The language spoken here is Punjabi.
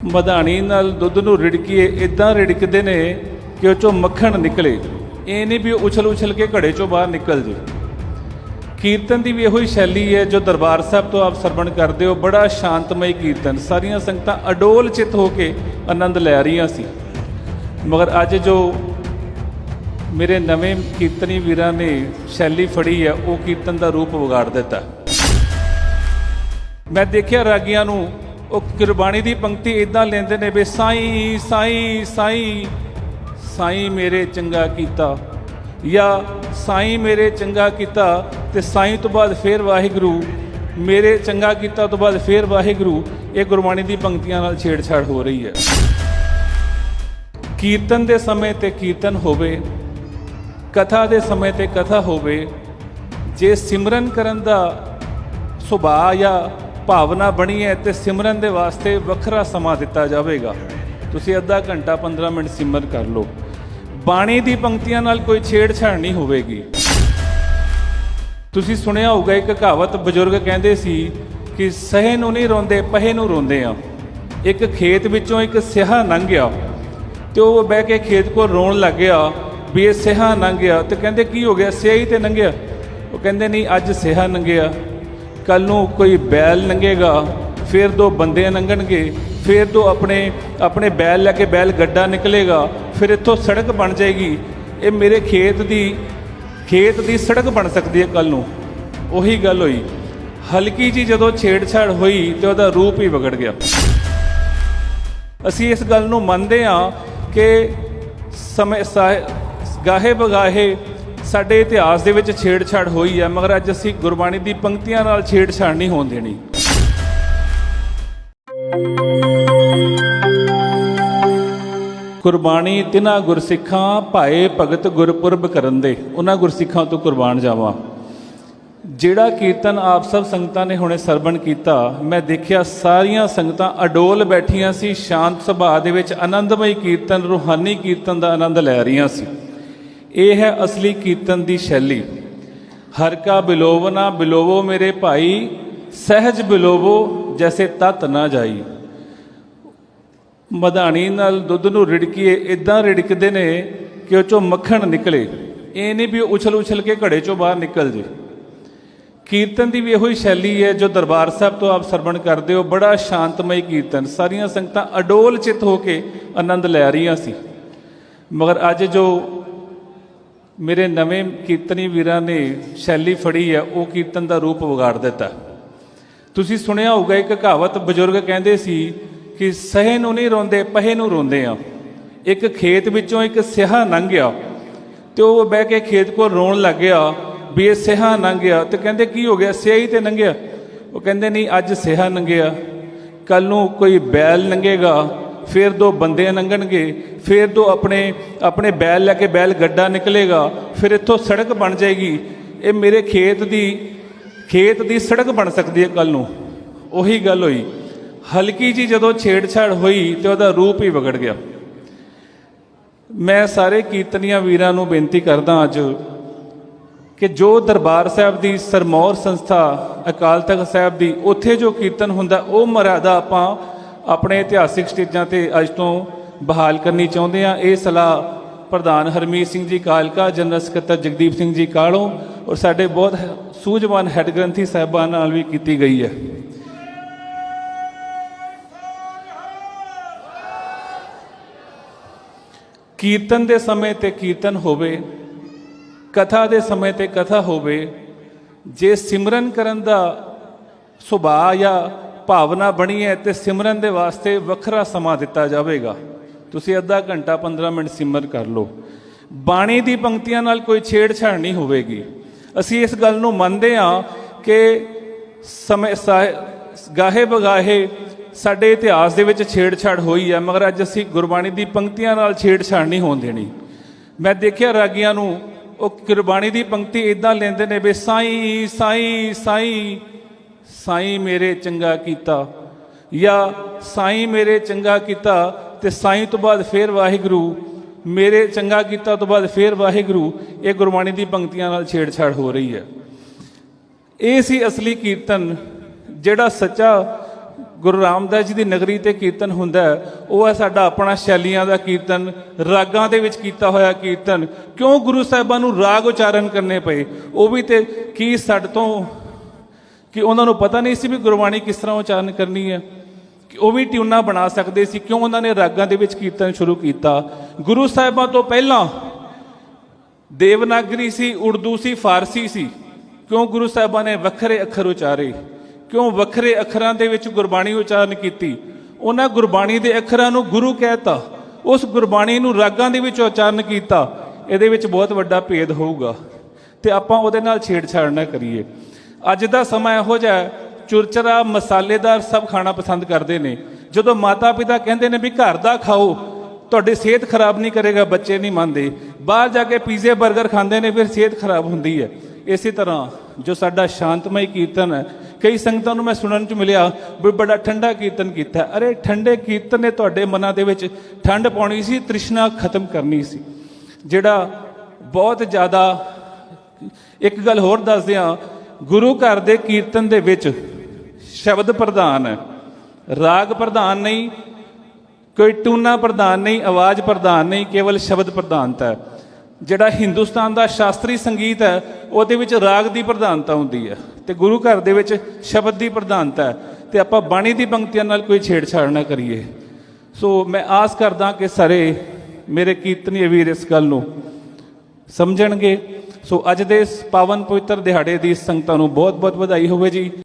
ਮਧਾਣੀ ਨਾਲ ਦੁੱਧ ਨੂੰ ਰਿੜਕੀਏ ਇਦਾਂ ਰਿੜਕਦੇ ਨੇ ਕਿ ਉਹ ਚੋਂ ਮੱਖਣ ਨਿਕਲੇ। ਇਹ ਨਹੀਂ ਵੀ ਉਛਲ ਉਛਲ ਕੇ ਘੜੇ ਚੋਂ ਬਾਹਰ ਨਿਕਲ ਜੇ। ਕੀਰਤਨ ਦੀ ਵੀ ਇਹੋ ਹੀ ਸ਼ੈਲੀ ਹੈ ਜੋ ਦਰਬਾਰ ਸਾਹਿਬ ਤੋਂ ਆਪ ਸਰਵਣ ਕਰਦੇ ਹੋ। ਬੜਾ ਸ਼ਾਂਤਮਈ ਕੀਰਤਨ। ਸਾਰੀਆਂ ਸੰਗਤਾਂ ਅਡੋਲ ਚਿਤ ਹੋ ਕੇ ਆਨੰਦ ਲੈ ਰਹੀਆਂ ਸੀ। ਮਗਰ ਅੱਜ ਜੋ ਮੇਰੇ ਨਵੇਂ ਕੀਰਤਨੀ ਵੀਰਾਂ ਨੇ ਸ਼ੈਲੀ ਫੜੀ ਹੈ, ਉਹ ਕੀਰਤਨ ਦਾ ਰੂਪ ਵਿਗਾੜ ਦਿੱਤਾ। ਮੈਂ ਦੇਖਿਆ ਰਾਗੀਆਂ ਨੂੰ ਉਹ ਕੁਰਬਾਨੀ ਦੀ ਪੰਕਤੀ ਇਦਾਂ ਲੈਂਦੇ ਨੇ ਵੀ ਸਾਈਂ ਸਾਈਂ ਸਾਈਂ ਸਾਈਂ ਮੇਰੇ ਚੰਗਾ ਕੀਤਾ। ਜਾਂ ਸਾਈਂ ਮੇਰੇ ਚੰਗਾ ਕੀਤਾ ਤੇ ਸਾਈਂ ਤੋਂ ਬਾਅਦ ਫੇਰ ਵਾਹਿਗੁਰੂ, ਮੇਰੇ ਚੰਗਾ ਕੀਤਾ ਤੋਂ ਬਾਅਦ ਫੇਰ ਵਾਹਿਗੁਰੂ, ਇਹ ਗੁਰਬਾਣੀ ਦੀ ਪੰਕਤੀਆਂ ਨਾਲ ਛੇੜਛਾੜ ਹੋ ਰਹੀ ਹੈ। ਕੀਰਤਨ ਦੇ ਸਮੇਂ ਤੇ ਕੀਰਤਨ ਹੋਵੇ, ਕਥਾ ਦੇ ਸਮੇਂ ਤੇ ਕਥਾ ਹੋਵੇ, ਜੇ ਸਿਮਰਨ ਕਰਨ ਦਾ ਸੁਭਾਅ ਜਾਂ ਭਾਵਨਾ ਬਣੀ ਹੈ ਤੇ ਸਿਮਰਨ ਦੇ ਵਾਸਤੇ ਵੱਖਰਾ ਸਮਾਂ ਦਿੱਤਾ ਜਾਵੇਗਾ। ਤੁਸੀਂ ਅੱਧਾ ਘੰਟਾ 15 ਮਿੰਟ ਸਿਮਰਨ ਕਰ ਲਓ। ਬਾਣੀ ਦੀ ਪੰਕਤੀਆਂ ਨਾਲ ਕੋਈ ਛੇੜਛਾੜ ਨਹੀਂ ਹੋਵੇਗੀ। ਤੁਸੀਂ ਸੁਣਿਆ ਹੋਊਗਾ, ਇੱਕ ਕਹਾਵਤ ਬਜ਼ੁਰਗ ਕਹਿੰਦੇ ਸੀ ਕਿ ਸਹੇ ਨੂੰ ਨਹੀਂ ਰੋਂਦੇ, ਪਹੇ ਨੂੰ ਰੋਂਦੇ ਆ। ਇੱਕ ਖੇਤ ਵਿੱਚੋਂ ਇੱਕ ਸਿਹਾ ਲੰਘ ਗਿਆ ਤੇ ਉਹ ਬਹਿ ਕੇ ਖੇਤ ਕੋਲ ਰੋਣ ਲੱਗ ਗਿਆ ਵੀ ਇਹ ਸਿਹਾ ਲੰਘ ਗਿਆ ਤੇ ਕਹਿੰਦੇ, ਕੀ ਹੋ ਗਿਆ? ਸਿਹਾ ਹੀ ਤੇ ਲੰਘਿਆ? ਉਹ ਕਹਿੰਦੇ, ਨਹੀਂ, ਅੱਜ ਸਿਹਾ ਲੰਘਿਆ। ਕੱਲ ਨੂੰ ਕੋਈ ਬੈਲ ਲੰਘੇਗਾ ਫਿਰ ਦੋ ਬੰਦੇ ਲੰਘਣਗੇ ਫਿਰ ਦੋ ਆਪਣੇ ਆਪਣੇ ਬੈਲ ਲੈ ਕੇ ਬੈਲ ਗੱਡਾ ਨਿਕਲੇਗਾ, ਫਿਰ ਇੱਥੋਂ ਸੜਕ ਬਣ ਜਾਏਗੀ। ਇਹ ਮੇਰੇ ਖੇਤ ਦੀ ਖੇਤ ਦੀ ਸੜਕ ਬਣ ਸਕਦੀ ਹੈ ਕੱਲ ਨੂੰ। ਉਹੀ ਗੱਲ ਹੋਈ। ਹਲਕੀ ਜੀ ਜਦੋਂ ਛੇੜਛਾੜ ਹੋਈ ਤੇ ਉਹਦਾ ਰੂਪ ਹੀ ਵਿਗੜ ਗਿਆ। ਅਸੀਂ ਇਸ ਗੱਲ ਨੂੰ ਮੰਨਦੇ ਹਾਂ ਕਿ ਸਮੇਂ ਸਾ- ਗਾਹੇ ਬਗਾਹੇ ਸਾਡੇ ਇਤਿਹਾਸ ਦੇ ਵਿੱਚ ਛੇੜਛਾੜ ਹੋਈ ਹੈ, ਮਗਰ ਅੱਜ ਅਸੀਂ ਗੁਰਬਾਣੀ ਦੀ ਪੰਕਤੀਆਂ ਨਾਲ ਛੇੜਛਾੜ ਨਹੀਂ ਹੋਣ ਦੇਣੀ। ਕੁਰਬਾਨੀ ਤਿਨਾ ਗੁਰਸਿੱਖਾਂ, ਭਾਏ ਭਗਤ ਗੁਰਪੁਰਬ ਕਰਨ ਦੇ। ਉਹਨਾਂ ਗੁਰਸਿੱਖਾਂ ਤੋਂ ਕੁਰਬਾਨ ਜਾਵਾਂ। ਜਿਹੜਾ ਕੀਰਤਨ ਆਪ ਸਭ ਸੰਗਤਾਂ ਨੇ ਹੁਣੇ ਸਰਵਣ ਕੀਤਾ, ਮੈਂ ਦੇਖਿਆ ਸਾਰੀਆਂ ਸੰਗਤਾਂ ਅਡੋਲ ਬੈਠੀਆਂ ਸੀ, ਸ਼ਾਂਤ ਸੁਭਾਅ ਦੇ ਵਿੱਚ ਆਨੰਦਮਈ ਕੀਰਤਨ, ਰੂਹਾਨੀ ਕੀਰਤਨ ਦਾ ਆਨੰਦ ਲੈ ਰਹੀਆਂ ਸੀ। ਇਹ ਹੈ ਅਸਲੀ ਕੀਰਤਨ ਦੀ ਸ਼ੈਲੀ। ਹਰ ਕਾ ਬਿਲੋਵਨਾ ਬਿਲੋਵੋ ਮੇਰੇ ਭਾਈ, ਸਹਿਜ ਬਿਲੋਵੋ ਜੈਸੇ ਤਤ ਨਾ ਜਾਈ। ਮਧਾਣੀ ਨਾਲ ਦੁੱਧ ਨੂੰ ਰਿੜਕੀਏ ਇਦਾਂ ਰਿੜਕਦੇ ਨੇ ਕਿ ਉਹ ਚੋਂ ਮੱਖਣ ਨਿਕਲੇ। ਇਹ ਨਹੀਂ ਵੀ ਉਛਲ ਉਛਲ ਕੇ ਘੜੇ ਚੋਂ ਬਾਹਰ ਨਿਕਲ ਜੇ। ਕੀਰਤਨ ਦੀ ਵੀ ਇਹੋ ਹੀ ਸ਼ੈਲੀ ਹੈ ਜੋ ਦਰਬਾਰ ਸਾਹਿਬ ਤੋਂ ਆਪ ਸਰਵਣ ਕਰਦੇ ਹੋ। ਬੜਾ ਸ਼ਾਂਤਮਈ ਕੀਰਤਨ। ਸਾਰੀਆਂ ਸੰਗਤਾਂ ਅਡੋਲ ਚਿਤ ਹੋ ਕੇ ਆਨੰਦ ਲੈ ਰਹੀਆਂ ਸੀ। ਮਗਰ ਅੱਜ ਜੋ ਮੇਰੇ ਨਵੇਂ ਕੀਰਤਨੀ ਵੀਰਾਂ ਨੇ ਸ਼ੈਲੀ ਫੜੀ ਹੈ ਉਹ ਕੀਰਤਨ ਦਾ ਰੂਪ ਵਿਗਾੜ ਦਿੱਤਾ। ਤੁਸੀਂ ਸੁਣਿਆ ਹੋਊਗਾ, ਇੱਕ ਕਹਾਵਤ ਬਜ਼ੁਰਗ ਕਹਿੰਦੇ ਸੀ ਕਿ ਸਹੇ ਨੂੰ ਨਹੀਂ ਰੋਂਦੇ, ਪਹੇ ਨੂੰ ਰੋਂਦੇ ਆ। ਇੱਕ ਖੇਤ ਵਿੱਚੋਂ ਇੱਕ ਸਿਹਾ ਲੰਘ ਗਿਆ ਤੇ ਉਹ ਬਹਿ ਕੇ ਖੇਤ ਕੋਲ ਰੋਣ ਲੱਗ ਗਿਆ ਵੀ ਇਹ ਸਿਹਾ ਲੰਘ ਗਿਆ ਤੇ ਕਹਿੰਦੇ, ਕੀ ਹੋ ਗਿਆ? ਸਿਹਾ ਹੀ ਤੇ ਲੰਘਿਆ? ਉਹ ਕਹਿੰਦੇ, ਨਹੀਂ, ਅੱਜ ਸਿਹਾ ਲੰਘਿਆ। ਕੱਲ ਨੂੰ ਕੋਈ ਬੈਲ ਲੰਘੇਗਾ ਫਿਰ ਦੋ ਬੰਦੇ ਲੰਘਣਗੇ ਫਿਰ ਦੋ ਆਪਣੇ ਆਪਣੇ ਬੈਲ ਲੈ ਕੇ ਬੈਲ ਗੱਡਾ ਨਿਕਲੇਗਾ, ਫਿਰ ਇੱਥੋਂ ਸੜਕ ਬਣ ਜਾਏਗੀ। ਇਹ ਮੇਰੇ ਖੇਤ ਦੀ ਖੇਤ ਦੀ ਸੜਕ ਬਣ ਸਕਦੀ ਹੈ ਕੱਲ ਨੂੰ। ਉਹੀ ਗੱਲ ਹੋਈ। ਹਲਕੀ ਜੀ ਜਦੋਂ ਛੇੜਛਾੜ ਹੋਈ ਤੇ ਉਹਦਾ ਰੂਪ ਹੀ ਵਿਗੜ ਗਿਆ। ਮੈਂ ਸਾਰੇ ਕੀਰਤਨੀਆਂ ਵੀਰਾਂ ਨੂੰ ਬੇਨਤੀ ਕਰਦਾ ਅੱਜ ਕਿ ਜੋ ਦਰਬਾਰ ਸਾਹਿਬ ਦੀ ਸਰਮੌਰ ਸੰਸਥਾ, ਅਕਾਲ ਤਖਤ ਸਾਹਿਬ ਦੀ, ਉੱਥੇ ਜੋ ਕੀਰਤਨ ਹੁੰਦਾ, ਉਹ ਮਰਿਆਦਾ ਆਪਾਂ ਆਪਣੇ ਇਤਿਹਾਸਿਕ ਸਟੇਜਾਂ ਤੇ ਅੱਜ ਤੋਂ ਬਹਾਲ ਕਰਨੀ ਚਾਹੁੰਦੇ ਆ ਇਹ ਸਲਾਹ ਪ੍ਰਧਾਨ ਹਰਮੀਤ ਸਿੰਘ ਜੀ ਕਾਲਕਾ, ਜਨਰਲ ਸਕੱਤਰ ਜਗਦੀਪ ਸਿੰਘ ਜੀ ਕਾਲੋਂ ਔਰ ਸਾਡੇ ਬਹੁਤ ਸੂਝਵਾਨ ਹੈੱਡ ਗ੍ਰੰਥੀ ਸਾਹਿਬਾਨ ਨਾਲ ਵੀ ਕੀਤੀ ਗਈ ਹੈ। ਕੀਰਤਨ ਦੇ ਸਮੇਂ ਤੇ ਕੀਰਤਨ ਹੋਵੇ, ਕਥਾ ਦੇ ਸਮੇਂ ਤੇ ਕਥਾ ਹੋਵੇ, ਜੇ ਸਿਮਰਨ ਕਰਨ ਦਾ ਸੁਭਾਅ ਜਾਂ ਭਾਵਨਾ ਬਣੀ ਹੈ ਤੇ ਸਿਮਰਨ ਦੇ ਵਾਸਤੇ ਵੱਖਰਾ ਸਮਾਂ ਦਿੱਤਾ ਜਾਵੇਗਾ। ਤੁਸੀਂ ਅੱਧਾ ਘੰਟਾ 15 ਮਿੰਟ ਸਿਮਰ ਕਰ ਲਓ। ਬਾਣੀ ਦੀ ਪੰਕਤੀਆਂ ਨਾਲ ਕੋਈ ਛੇੜਛਾੜ ਨਹੀਂ ਹੋਵੇਗੀ। ਅਸੀਂ ਇਸ ਗੱਲ ਨੂੰ ਮੰਨਦੇ ਹਾਂ ਕਿ ਸਮੇਂ ਸਾ- ਗਾਹੇ ਬਗਾਹੇ ਸਾਡੇ ਇਤਿਹਾਸ ਦੇ ਵਿੱਚ ਛੇੜਛਾੜ ਹੋਈ ਹੈ, ਮਗਰ ਅੱਜ ਅਸੀਂ ਗੁਰਬਾਣੀ ਦੀ ਪੰਕਤੀਆਂ ਨਾਲ ਛੇੜਛਾੜ ਨਹੀਂ ਹੋਣ ਦੇਣੀ। ਮੈਂ ਦੇਖਿਆ ਰਾਗੀਆਂ ਨੂੰ, ਉਹ ਗੁਰਬਾਣੀ ਦੀ ਪੰਕਤੀ ਇਦਾਂ ਲੈਂਦੇ ਨੇ ਵੀ ਸਾਈਂ ਸਾਈਂ ਸਾਈਂ। ਸਾਈਂ ਮੇਰੇ ਚੰਗਾ ਕੀਤਾ, ਜਾਂ ਸਾਈਂ ਮੇਰੇ ਚੰਗਾ ਕੀਤਾ ਤੇ ਸਾਈਂ ਤੋਂ ਬਾਅਦ ਫੇਰ ਵਾਹਿਗੁਰੂ, ਮੇਰੇ ਚੰਗਾ ਕੀਤਾ ਤੋਂ ਬਾਅਦ ਫੇਰ ਵਾਹਿਗੁਰੂ, ਇਹ ਗੁਰਬਾਣੀ ਦੀ ਪੰਕਤੀਆਂ ਨਾਲ ਛੇੜਛਾੜ ਹੋ ਰਹੀ ਹੈ। ਇਹ ਸੀ ਅਸਲੀ ਕੀਰਤਨ, ਜਿਹੜਾ ਸੱਚਾ ਗੁਰੂ ਰਾਮਦਾਸ ਜੀ ਦੀ ਨਗਰੀ ਤੇ ਕੀਰਤਨ ਹੁੰਦਾ ਉਹ ਹੈ ਸਾਡਾ ਆਪਣਾ ਸ਼ੈਲੀਆਂ ਦਾ ਕੀਰਤਨ, ਰਾਗਾਂ ਦੇ ਵਿੱਚ ਕੀਤਾ ਹੋਇਆ ਕੀਰਤਨ। ਕਿਉਂ ਗੁਰੂ ਸਾਹਿਬਾਂ ਨੂੰ ਰਾਗ ਉਚਾਰਨ ਕਰਨੇ ਪਏ? ਉਹ ਵੀ ਤੇ ਕੀ ਸਾਡੇ ਤੋਂ ਕਿ ਉਹਨਾਂ ਨੂੰ ਪਤਾ ਨਹੀਂ ਸੀ ਵੀ ਗੁਰਬਾਣੀ ਕਿਸ ਤਰ੍ਹਾਂ ਉਚਾਰਨ ਕਰਨੀ ਹੈ, ਕਿ ਉਹ ਵੀ ਟਿਊਨਾ ਬਣਾ ਸਕਦੇ ਸੀ, ਕਿਉਂ ਉਹਨਾਂ ਨੇ ਰਾਗਾਂ ਦੇ ਵਿੱਚ ਕੀਰਤਨ ਸ਼ੁਰੂ ਕੀਤਾ। ਗੁਰੂ ਸਾਹਿਬਾਂ ਤੋਂ ਪਹਿਲਾਂ ਦੇਵਨਾਗਰੀ ਸੀ, ਉਰਦੂ ਸੀ, ਫਾਰਸੀ ਸੀ। ਕਿਉਂ ਗੁਰੂ ਸਾਹਿਬਾਂ ਨੇ ਵੱਖਰੇ ਅੱਖਰ ਉਚਾਰੇ? ਕਿਉਂ ਵੱਖਰੇ ਅੱਖਰਾਂ ਦੇ ਵਿੱਚ ਗੁਰਬਾਣੀ ਉਚਾਰਨ ਕੀਤੀ? ਉਹਨਾਂ ਗੁਰਬਾਣੀ ਦੇ ਅੱਖਰਾਂ ਨੂੰ ਗੁਰੂ ਕਹਿਤਾ। ਉਸ ਗੁਰਬਾਣੀ ਨੂੰ ਰਾਗਾਂ ਦੇ ਵਿੱਚ ਉਚਾਰਨ ਕੀਤਾ। ਇਹਦੇ ਵਿੱਚ ਬਹੁਤ ਵੱਡਾ ਭੇਦ ਹੋਊਗਾ। ਤੇ ਆਪਾਂ ਉਹਦੇ ਨਾਲ ਛੇੜਛਾੜ ਨਾ ਕਰੀਏ। ਅੱਜ ਦਾ ਸਮਾਂ ਇਹੋ ਜਿਹਾ ਚੁਰਚਰਾ ਮਸਾਲੇਦਾਰ ਸਭ ਖਾਣਾ ਪਸੰਦ ਕਰਦੇ ਨੇ। ਜਦੋਂ ਮਾਤਾ ਪਿਤਾ ਕਹਿੰਦੇ ਨੇ ਵੀ ਘਰ ਦਾ ਖਾਓ, ਤੁਹਾਡੀ ਸਿਹਤ ਖਰਾਬ ਨਹੀਂ ਕਰੇਗਾ, ਬੱਚੇ ਨਹੀਂ ਮੰਨਦੇ। ਬਾਹਰ ਜਾ ਕੇ ਪੀਜ਼ੇ 버ਗਰ ਖਾਂਦੇ ਨੇ, ਫਿਰ ਸਿਹਤ ਖਰਾਬ ਹੁੰਦੀ ਹੈ। ਇਸੇ ਤਰ੍ਹਾਂ ਜੋ ਸਾਡਾ ਸ਼ਾਂਤਮਈ ਕੀਰਤਨ ਹੈ, ਕਈ ਸੰਗਤਾਂ ਨੂੰ ਮੈਂ ਸੁਣਨ ਚ ਮਿਲਿਆ ਵੀ ਬੜਾ ਠੰਡਾ ਕੀਰਤਨ ਕੀਤਾ। ਅਰੇ ਠੰਡੇ ਕੀਰਤਨ ਨੇ ਤੁਹਾਡੇ ਮਨਾਂ ਦੇ ਵਿੱਚ ਠੰਡ ਪਾਉਣੀ ਸੀ, ਤ੍ਰਿਸ਼ਨਾ ਖਤਮ ਕਰਨੀ ਸੀ। ਜਿਹੜਾ ਬਹੁਤ ਜ਼ਿਆਦਾ, ਇੱਕ ਗੱਲ ਹੋਰ ਦੱਸਦੇ ਹਾਂ ਗੁਰੂ ਘਰ ਦੇ ਕੀਰਤਨ ਦੇ ਵਿੱਚ ਸ਼ਬਦ ਪ੍ਰਧਾਨ ਹੈ। ਰਾਗ ਪ੍ਰਧਾਨ ਨਹੀਂ, ਕੋਈ ਟੂਨਾ ਪ੍ਰਧਾਨ ਨਹੀਂ, ਆਵਾਜ਼ ਪ੍ਰਧਾਨ ਨਹੀਂ, ਕੇਵਲ ਸ਼ਬਦ ਪ੍ਰਧਾਨਤਾ ਹੈ। ਜਿਹੜਾ ਹਿੰਦੁਸਤਾਨ ਦਾ ਸ਼ਾਸਤਰੀ ਸੰਗੀਤ ਹੈ, ਉਹਦੇ ਵਿੱਚ ਰਾਗ ਦੀ ਪ੍ਰਧਾਨਤਾ ਹੁੰਦੀ ਹੈ ਤੇ ਗੁਰੂ ਘਰ ਦੇ ਵਿੱਚ ਸ਼ਬਦ ਦੀ ਪ੍ਰਧਾਨਤਾ ਹੈ ਤੇ ਆਪਾਂ ਬਾਣੀ ਦੀ ਪੰਕਤੀਆਂ ਨਾਲ ਕੋਈ ਛੇੜਛਾੜ ਨਾ ਕਰੀਏ। ਸੋ ਮੈਂ ਆਸ ਕਰਦਾ ਕਿ ਸਾਰੇ ਮੇਰੇ ਕੀਰਤਨੀ ਵੀਰ ਇਸ ਗੱਲ ਨੂੰ ਸਮਝਣਗੇ। ਸੋ ਅੱਜ ਦੇ ਇਸ ਪਾਵਨ ਪਵਿੱਤਰ ਦਿਹਾੜੇ ਦੀ ਸੰਗਤਾਂ ਨੂੰ ਬਹੁਤ ਬਹੁਤ ਵਧਾਈ ਹੋਵੇ ਜੀ।